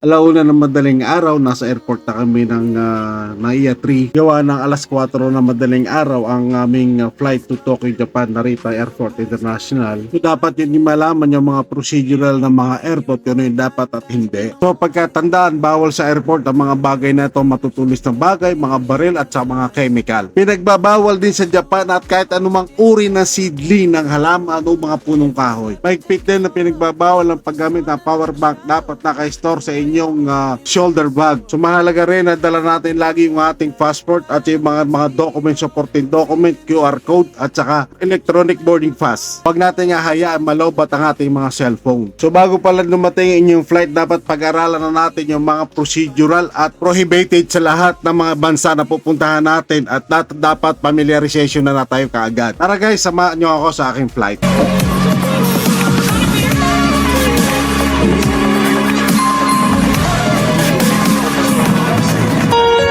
Alauna ng madaling araw, nasa airport na kami ng uh, Naiya 3. Gawa ng alas 4 ng madaling araw ang aming ah, flight to Tokyo, Japan, Narita Airport International. So dapat yung malaman yung mga procedural ng mga airport, kung ano yung dapat at hindi. So pagkatandaan, bawal sa airport ang mga bagay na ito, matutulis na bagay, mga baril at sa mga chemical. Pinagbabawal din sa Japan at kahit anumang uri ng seedling ng halaman o mga punong kahoy. Mahigpit din na pinagbabawal ang paggamit ng power bank dapat naka-store sa inyong ah, shoulder bag. So mahalaga rin na dala natin lagi yung ating passport at yung mga mga document supporting document, QR code at saka electronic boarding pass. Huwag natin nga hayaan malobat ang ating mga cellphone. So bago pala dumating inyong flight, dapat pag-aralan na natin yung mga procedural at prohibited sa lahat ng mga bansa na pupuntahan natin at dapat familiarization na na tayo kaagad. Tara guys, samahan nyo ako sa aking flight.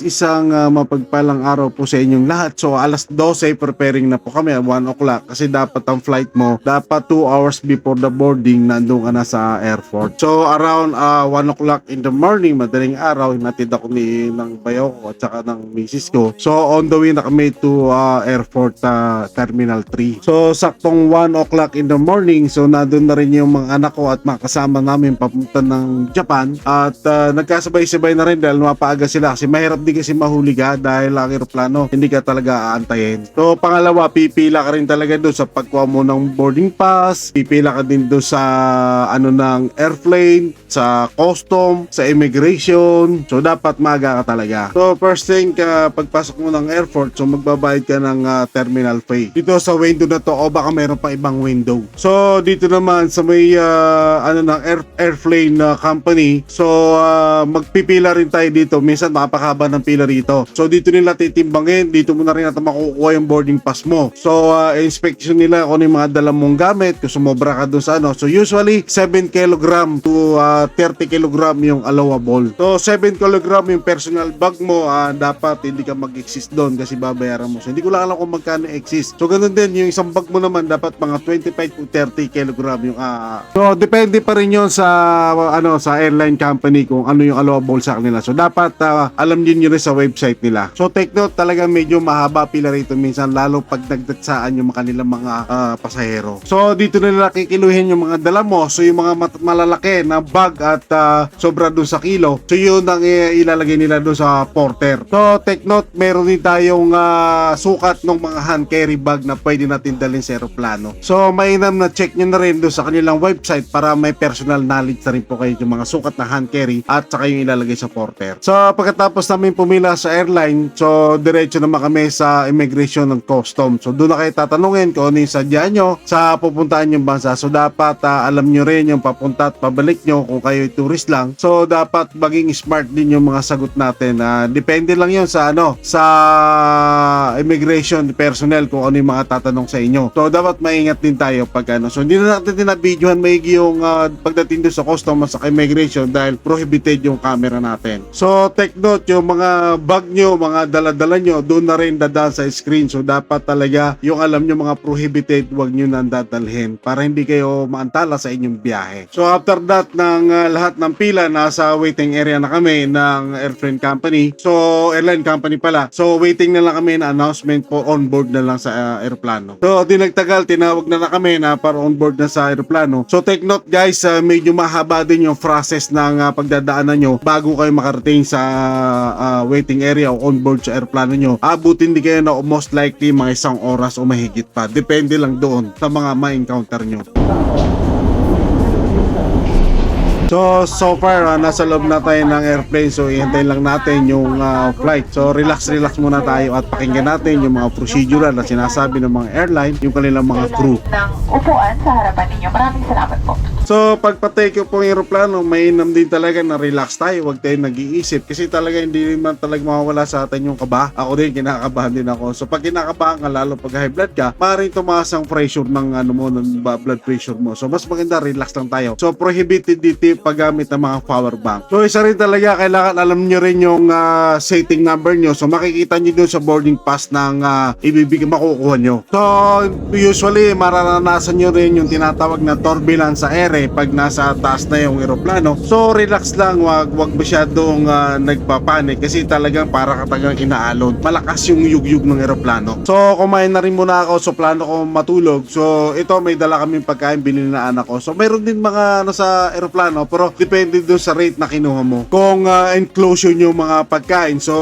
Guys, isang uh, mapagpalang araw po sa inyong lahat. So alas 12 preparing na po kami, 1 o'clock kasi dapat ang flight mo, dapat 2 hours before the boarding nandun ka na sa airport. So around uh, 1 o'clock in the morning, madaling araw, hinatid ako ni ng bayaw ko at saka ng misis ko. So on the way na kami to uh, airport uh, terminal 3. So saktong 1 o'clock in the morning, so nandun na rin yung mga anak ko at mga kasama namin papunta ng Japan at uh, nagkasabay-sabay na rin dahil mapaaga sila kasi mahirap din kasi mahuli ka dahil ang aeroplano hindi ka talaga aantayin. So pangalawa, pipila ka rin talaga doon sa pagkuha mo ng boarding pass, pipila ka din doon sa ano ng airplane, sa custom, sa immigration. So dapat maaga ka talaga. So first thing ka pagpasok mo ng airport, so magbabayad ka ng ah, terminal fee. Dito sa window na to o baka mayroon pa ibang window. So dito naman sa may ah, ano ng air, airplane na company, so ah, magpipila rin tayo dito. Minsan napakahaba ng pila rito. So dito nila titimbangin, dito mo na rin natin makukuha yung boarding pass mo. So ah, inspection nila kung ano yung mga dala mong gamit, kung sumobra ka dun sa ano. So usually 7 kg to ah, 30 kg yung allowable. So 7 kg yung personal bag mo, ah, dapat hindi ka mag-exist doon kasi babayaran mo. So hindi ko lang alam kung magkano exist. So ganun din, yung isang bag mo naman dapat mga 25 to 30 kg yung ah. So depende pa rin yun sa ano sa airline company kung ano yung allowable sa kanila. So dapat ah, alam din rin sa website nila. So take note talaga medyo mahaba pila rito minsan lalo pag nagdatsaan yung kanilang mga ah, pasahero. So dito na nila kikiluhin yung mga dala mo. So yung mga mat- malalaki na bag at ah, sobra doon sa kilo. So yun ang ilalagay nila doon sa porter. So take note meron din tayong ah, sukat ng mga hand carry bag na pwede natin dalhin sa aeroplano. So mainam na check nyo na rin doon sa kanilang website para may personal knowledge na rin po kayo yung mga sukat na hand carry at saka yung ilalagay sa porter. So pagkatapos namin pumila sa airline, so diretso naman kami sa immigration ng custom. So doon na kayo tatanungin kung ano yung sadya nyo sa pupuntahan yung bansa. So dapat ah, alam nyo rin yung papunta at pabalik nyo kung kayo tourist lang. So dapat maging smart din yung mga sagot natin. Ah, depende lang yun sa ano sa immigration personnel kung ano yung mga tatanong sa inyo. So dapat maingat din tayo pag ano. So hindi na natin tinabidyohan maigi yung ah, pagdating doon sa custom at sa immigration dahil prohibited yung camera natin. So take note yung mga bag nyo, mga daladala nyo, doon na rin dadaan sa screen. So dapat talaga yung alam nyo mga prohibited, wag nyo nang dadalhin para hindi kayo maantala sa inyong biyahe. So after that ng ah, lahat ng pila, nasa waiting area na kami ng airplane company. So airline company pala. So waiting na lang kami na announcement po on board na lang sa ah, aeroplano. So di nagtagal, tinawag na na kami na para on board na sa aeroplano. So take note guys, ah, medyo mahaba din yung process ng ah, pagdadaanan nyo bago kayo makarating sa waiting area o on board sa aeroplano nyo. Abutin din kayo na most likely mga isang oras o mahigit pa. Depende lang doon sa mga ma-encounter nyo. So, so far, ah, nasa loob na tayo ng airplane. So, ihintayin lang natin yung ah, flight. So, relax, relax muna tayo at pakinggan natin yung mga procedural na sinasabi ng mga airline, yung kanilang mga crew. ng upuan sa harapan ninyo. Maraming salamat po. So, pagpa-take off po ng aeroplano, mainam din talaga na relax tayo. Huwag tayong nag-iisip. Kasi talaga hindi naman talaga mawawala sa atin yung kaba. Ako din, kinakabahan din ako. So, pag kinakabahan ka, lalo pag high blood ka, maaaring tumaas ang pressure ng ano mo, ng blood pressure mo. So, mas maganda, relax lang tayo. So, prohibited dito paggamit ng mga power bank. So, isa rin talaga, kailangan alam nyo rin yung ah, setting number nyo. So, makikita nyo dun sa boarding pass ng uh, ibibigay, makukuha nyo. So, usually, mararanasan nyo rin yung tinatawag na turbulence sa ere pag nasa taas na yung eroplano. So, relax lang, wag, wag masyadong ah, nagpapanik kasi talagang para katagang inaalon. Malakas yung yugyug ng eroplano. So, kumain na rin muna ako. So, plano ko matulog. So, ito may dala kaming pagkain binili na anak ko. So, mayroon din mga ano sa eroplano pero depende doon sa rate na kinuha mo. Kung ah, inclusion yung mga pagkain. So,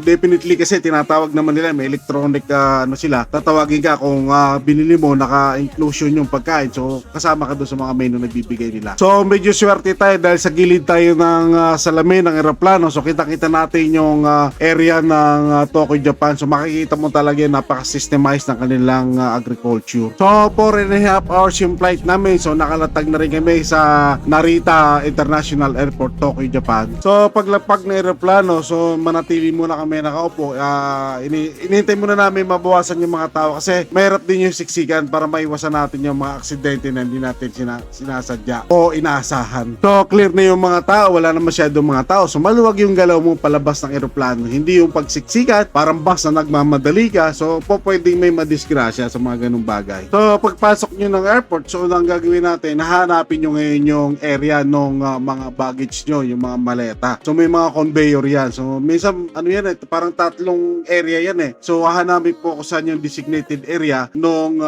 definitely kasi tinatawag naman nila may electronic ah, ano sila. Tatawagin ka kung ah, binili mo naka-inclusion yung pagkain. So, kasama ka doon sa mga menu na bibigay nila. So, medyo swerte tayo dahil sa gilid tayo ng ah, salamin ng eroplano. So, kita-kita natin yung ah, area ng ah, Tokyo, Japan. So, makikita mo talaga napaka-systemized ng kanilang ah, agriculture. So, 4 and a half hours yung flight namin. So, nakalatag na rin kami sa Narita International Airport, Tokyo, Japan. So, paglapag ng eroplano, so manatili muna kami nakaupo. Ah, ini inintay muna namin mabawasan yung mga tao kasi mahirap din yung siksikan para maiwasan natin yung mga aksidente na hindi natin sina- sinasadya o inaasahan. So, clear na yung mga tao. Wala na masyadong mga tao. So, maluwag yung galaw mo palabas ng eroplano. Hindi yung pagsiksikan, parang bus na nagmamadali ka. So, po pwedeng may madisgrasya sa mga ganung bagay. So, pagpasok nyo ng airport, so, ang gagawin natin, hahanapin nyo ngayon yung area ng mga baggage nyo, yung mga maleta. So, may mga conveyor yan. So, minsan, ano yan eh, parang tatlong area yan eh. So, hahanapin po kung saan yung designated area ng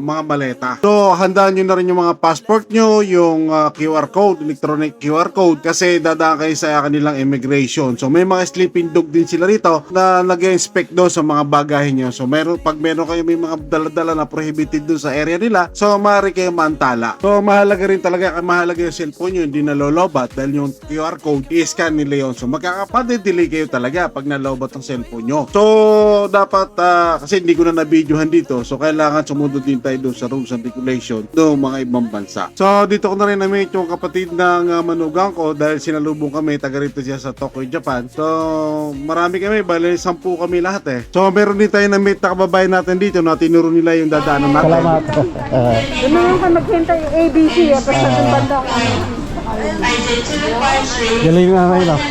mga maleta. So, handaan nyo na rin yung mga passport nyo, yung ah, QR code, electronic QR code, kasi dadaan kayo sa kanilang immigration. So, may mga sleeping dog din sila rito na nag-inspect doon sa mga bagahe nyo. So, meron, pag meron kayo may mga dala-dala na prohibited doon sa area nila, so, maaari kayo mantala. So, mahalaga rin talaga, mahalaga yung cellphone nyo, hindi nalolobat dahil yung QR code, i-scan nila yun. So, magkakapade-delay kayo talaga pag nalobat ang cellphone nyo. So, dapat, ah, kasi hindi ko na na-videohan dito, so, kailangan sumunod din tayo doon sa rules and regulation ng mga ibang bansa. So, dito ko na rin na-meet yung kapatid ng ah, manugang ko dahil sinalubong kami, taga rito siya sa Tokyo, Japan. So, marami kami, bali, sampu kami lahat eh. So, meron din tayo na-meet na kababayan natin dito na tinuro nila yung dadaanan natin. Salamat. Ah, na lang ka maghintay yung ABC eh, basta yung banda ko. Galing na rin lang.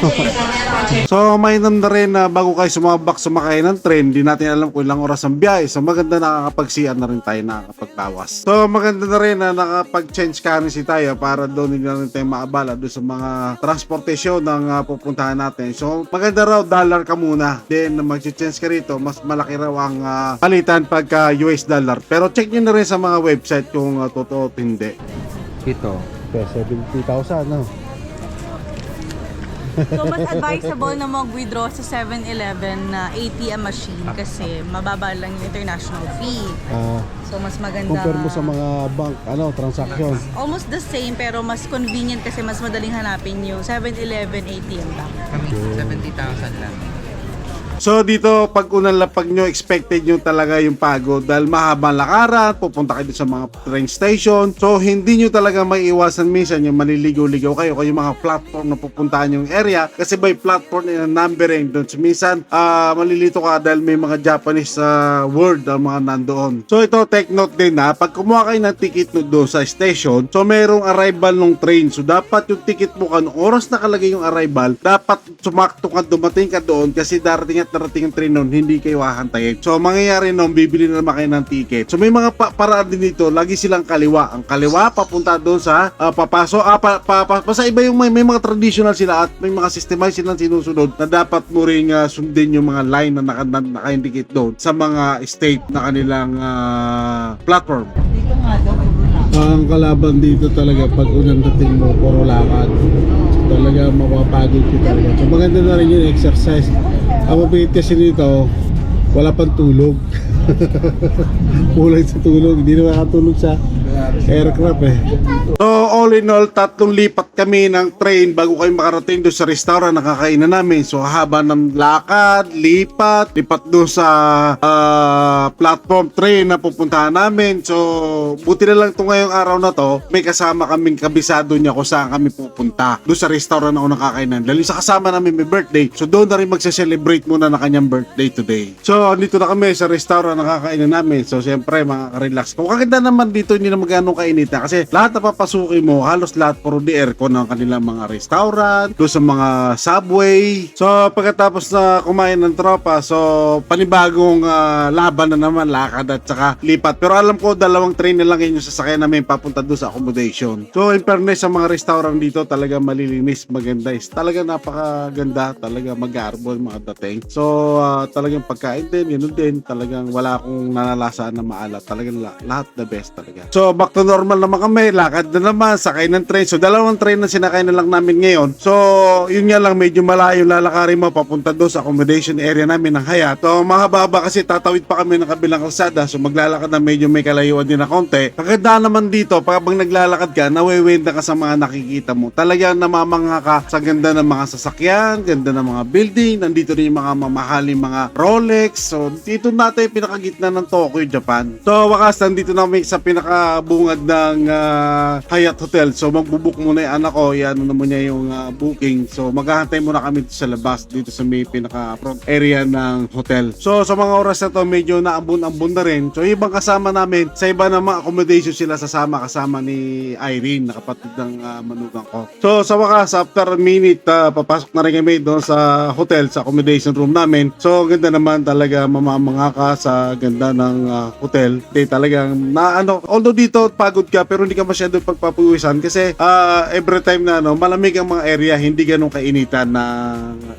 So, mainam na rin na bago kayo sumabak sumakay ng train, di natin alam kung ilang oras ang biyahe. So, maganda nakakapag-CR na rin tayo, nakakapagbawas. So, maganda na rin na nakapag-change currency tayo para doon hindi na rin tayo maabala doon sa mga transportasyon ng ah, pupuntahan natin. So, maganda raw, dollar ka muna. Then, mag-change ka rito, mas malaki raw ang ah, palitan pagka US dollar. Pero check nyo na rin sa mga website kung ah, totoo hindi. Ito. Kaya 70,000, no? So, mas advisable na mag-withdraw sa 7-Eleven na ATM machine kasi mababa lang yung international fee. Ah, So, mas maganda. compare mo sa mga bank, ano, transaction. Almost the same pero mas convenient kasi mas madaling hanapin yung 7-Eleven ATM lang. Kami, 70,000 lang. So dito pag unang lapag nyo expected nyo talaga yung pagod dahil mahabang lakaran, pupunta kayo sa mga train station. So hindi nyo talaga maiiwasan minsan yung maliligaw-ligaw kayo yung mga platform na pupuntahan yung area kasi by platform na numbering doon. So minsan ah, malilito ka dahil may mga Japanese ah, word ang mga nandoon. So ito take note din na pag kumuha kayo ng ticket no doon sa station, so merong arrival ng train. So dapat yung ticket mo kan oras nakalagay yung arrival, dapat sumakto ka dumating ka doon kasi darating at darating ang train noon, hindi kayo hahantayin. So mangyayari noon, bibili na naman kayo ng ticket. So may mga pa- paraan din dito, lagi silang kaliwa. Ang kaliwa papunta doon sa ah, papasok, ah, pa, pa, pa, pa- sa iba yung may, may mga traditional sila at may mga systemized silang sinusunod na dapat mo ring ah, sundin yung mga line na naka, na, naka-indicate doon sa mga state na kanilang ah, platform. Ang kalaban dito talaga pag unang dating mo, puro lakad. Talaga mapapagod ka talaga. So maganda na rin yung exercise. Ang mabait kasi dito, wala pang tulog. Kulang sa tulog. Hindi na makatulog sa aircraft eh. So all in all, tatlong lipat kami ng train bago kayo makarating doon sa restaurant na kakainan namin. So haba ng lakad, lipat, lipat doon sa ah, platform train na pupuntahan namin. So buti na lang to ngayong araw na to, may kasama kaming kabisado niya kung saan kami pupunta. Doon sa restaurant na unang kakainan. Dahil sa kasama namin may birthday. So doon na rin magse-celebrate muna na kanyang birthday today. So dito na kami sa restaurant na kakainan namin. So siyempre makaka-relax. Kung kakita naman dito hindi na magano kainit na kasi lahat na papasukin mo halos lahat puro di aircon ng kanilang mga restaurant, doon sa mga subway. So pagkatapos na kumain ng tropa, so panibagong ah, laban na naman lakad at saka lipat. Pero alam ko dalawang train na lang yung sasakyan namin papunta doon sa accommodation. So in fairness sa mga restaurant dito talaga malilinis, maganda is talaga napakaganda, talaga mag-arbol mga dating. So ah, talagang pagkain din, yun din, talagang wala akong nanalasaan na maalat. Talagang la- lahat the best talaga. So back to normal naman kami, lakad na naman, sakay ng train. So dalawang train na sinakay na lang namin ngayon. So yun nga lang, medyo malayo lalakarin mo papunta doon sa accommodation area namin ng Hayat. So mahaba kasi tatawid pa kami ng kabilang kalsada. So maglalakad na medyo may kalayuan din na konti. Kaganda naman dito, pag naglalakad ka, nawewenda ka sa mga nakikita mo. Talagang namamangha ka sa ganda ng mga sasakyan, ganda ng mga building, nandito rin yung mga mamahaling mga Rolex. So dito natin pinakagitna ng Tokyo, Japan. So wakas nandito na kami sa pinakabungad ng ah, Hyatt Hotel. So magbubuk muna yung anak ko, yan ano naman niya yung ah, booking. So maghahantay muna kami sa labas, dito sa may pinaka front area ng hotel. So sa mga oras na to, medyo naambun-ambun na rin. So ibang kasama namin, sa iba na mga accommodation sila sasama kasama ni Irene, na kapatid ng ah, manugang ko. So sa wakas, after a minute, ah, papasok na rin kami doon sa hotel, sa accommodation room namin. So ganda naman talaga mamamanga ka sa ganda ng ah, hotel. Hindi talagang na ano, although dito pagod ka pero hindi ka masyado pagpapawisan kasi ah, every time na ano, malamig ang mga area, hindi ganun kainitan na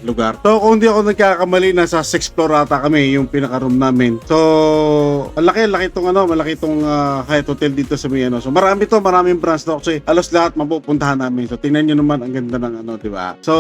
lugar. So kung hindi ako nagkakamali, nasa 6th floor ata kami yung pinaka-room namin. So malaki, laki itong ano, malaki itong ah, Hyatt Hotel dito sa may ano. So marami to, maraming branch to kasi halos lahat mapupuntahan namin. So tingnan nyo naman ang ganda ng ano, di ba? So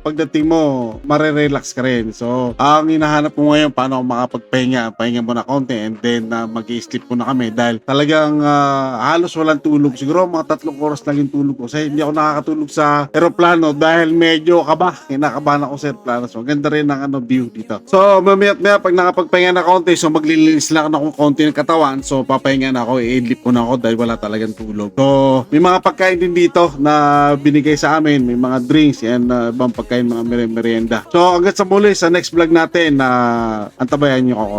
pagdating mo, mare-relax ka rin. So ang hinahanap ko ngayon, paano makapagpahinga, pahinga muna konti and then uh, mag-sleep muna kami dahil talagang ah, halos walang tulog. Siguro mga tatlong oras lang yung tulog ko. Kasi hindi ako nakakatulog sa aeroplano dahil medyo kaba. Kinakabahan ako sa aeroplano. So ganda rin ang ano, view dito. So mamaya maya pag nakapagpahinga na konti, so maglilinis lang ako ng konti ng katawan. So papahinga na ako, i-sleep muna ako dahil wala talagang tulog. So may mga pagkain din dito na binigay sa amin. May mga drinks and uh, ibang pagkain, mga merienda. So hanggang sa muli sa next vlog natin na antabayan nyo ako.